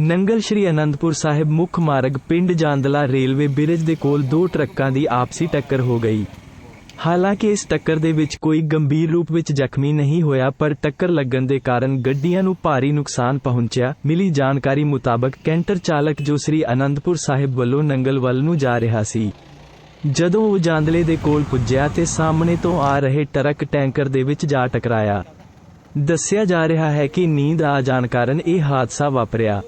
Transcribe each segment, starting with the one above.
ਨੰਗਲ ਸ਼੍ਰੀ ਅਨੰਦਪੁਰ ਸਾਹਿਬ ਮੁੱਖ ਮਾਰਗ ਪਿੰਡ ਜਾਂਦਲਾ ਰੇਲਵੇ ਬ੍ਰਿਜ ਦੇ ਕੋਲ ਦੋ ਟਰੱਕਾਂ ਦੀ ਆਪਸੀ ਟੱਕਰ ਹੋ ਗਈ। ਹਾਲਾਂਕਿ ਇਸ ਟੱਕਰ ਦੇ ਵਿੱਚ ਕੋਈ ਗੰਭੀਰ ਰੂਪ ਵਿੱਚ ਜ਼ਖਮੀ ਨਹੀਂ ਹੋਇਆ, ਪਰ ਟੱਕਰ ਲੱਗਣ ਦੇ ਕਾਰਨ ਗੱਡੀਆਂ ਨੂੰ ਭਾਰੀ ਨੁਕਸਾਨ ਪਹੁੰਚਿਆ। ਮਿਲੀ ਜਾਣਕਾਰੀ ਮੁਤਾਬਕ ਕੈਂਟਰ ਚਾਲਕ ਜੋ ਸ੍ਰੀ ਅਨੰਦਪੁਰ ਸਾਹਿਬ ਵੱਲੋਂ ਨੰਗਲ ਵੱਲ ਨੂੰ ਜਾ ਰਿਹਾ ਸੀ। ਜਦੋਂ ਉਹ ਜਾਂਦਲੇ ਦੇ ਕੋਲ ਪੁੱਜਿਆ ਤੇ ਸਾਹਮਣੇ ਤੋਂ ਆ ਰਹੇ ਟਰੱਕ ਟੈਂਕਰ ਦੇ ਵਿੱਚ ਜਾ ਟਕਰਾਇਆ। ਦੱਸਿਆ ਜਾ ਰਿਹਾ ਹੈ ਕਿ ਨੀਂਦ ਆ ਜਾਣ ਕਾਰਨ ਇਹ ਹਾਦਸਾ ਵਾਪਰਿਆ।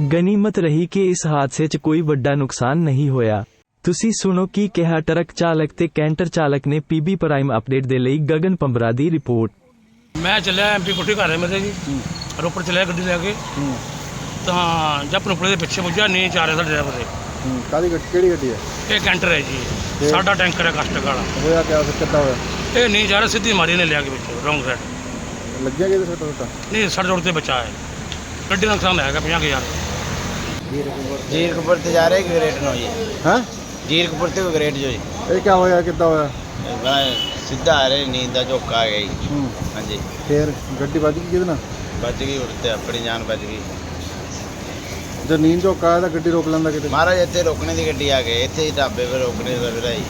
ਗਨੀਮਤ ਰਹੀ ਕਿ ਇਸ ਹਾਦਸੇ 'ਚ ਕੋਈ ਵੱਡਾ ਨੁਕਸਾਨ ਨਹੀਂ ਹੋਇਆ। ਤੁਸੀਂ ਸੁਣੋ ਕੀ ਕਿਹਾ ਟਰੱਕ ਚਾਲਕ ਤੇ ਕੈਂਟਰ ਚਾਲਕ ਨੇ ਪੀਬੀ ਪ੍ਰਾਈਮ ਅਪਡੇਟ ਦੇ ਲਈ ਗਗਨ ਪੰਬਰਾ ਦੀ ਰਿਪੋਰਟ। ਮੈਂ ਚੱਲਿਆ ਐਮਪੀ ਕੋਠੀ ਘਰ ਮੇਰੇ ਜੀ। ਰੋਪੜ ਚੱਲਿਆ ਗੱਡੀ ਲੈ ਕੇ। ਹੂੰ। ਤਾਂ ਜਦ ਨੁਪੜੇ ਦੇ ਪਿੱਛੇ ਪੁੱਜਾ ਨਹੀਂ ਚਾਰ ਰਿਹਾ ਡਰਾਈਵਰ ਦੇ। ਹੂੰ। ਕਾਦੀ ਗੱਡੀ ਕਿਹੜੀ ਗੱਡੀ ਹੈ? ਇਹ ਕੈਂਟਰ ਹੈ ਜੀ। ਸਾਡਾ ਟੈਂਕਰ ਹੈ ਕਸਟਕ ਵਾਲਾ। ਹੋਇਆ ਕਿਆ ਫਿਰ ਕਿੱਦਾਂ ਹੋਇਆ? ਇਹ ਨਹੀਂ ਜਾ ਰਿਹਾ ਸਿੱਧੀ ਮਾਰੀ ਨੇ ਲਿਆ ਕੇ ਵਿੱਚ ਰੋਂਗ ਸਾਈਡ ਲੱਗਿਆ ਕਿਹਦੇ ਸੱਟ ਸੱਟਾ ਨਹੀਂ ਸੜ ਜੋੜ ਤੇ ਬਚਾ ਹੈ। ਗੱਡੀ ਦਾ ਨੁਕਸਾਨ ਹੈਗਾ 50000 ਜੀਰਕਪੁਰ ਤੇ ਜਾ ਰਹੇ ਗ੍ਰੇਟ ਨੂੰ ਜੀ? ਹੈ? ਜੀਰਕਪੁਰ ਤੇ ਗ੍ਰੇਟ ਜੋ ਜੀ? ਇਹ ਕਿਆ ਹੋਇਆ ਕਿੱਦਾਂ ਹੋਇਆ? ਮੈਂ ਸਿੱਧਾ ਆ ਰਹੇ ਨੀਂਦ ਦਾ ਝੋਕਾ ਆ ਗਿਆ ਜੀ। ਹੂੰ। ਹਾਂਜੀ। ਫੇਰ ਗੱਡੀ ਵੱਜ ਗਈ ਕਿਹਦੇ ਨਾਲ? ਬਚ ਗਈ ਉੜਤੇ ਆਪਣੀ ਜਾਨ ਬਚ ਗਈ। ਜੇ ਨੀਂਦ ਝੋਕਾ ਆਇਆ ਤਾਂ ਗੱਡੀ ਰੋਕ ਲੈਂਦਾ ਕਿਤੇ। ਮਹਾਰਾਜ ਇੱਥੇ ਰੋਕਣੇ ਦੀ ਗੱਡੀ ਆ ਗਈ ਇੱਥੇ ਹੀ ਢਾਬੇ 'ਤੇ ਰੋਕਣੇ ਦਾ ਵੀਰਾ ਜੀ।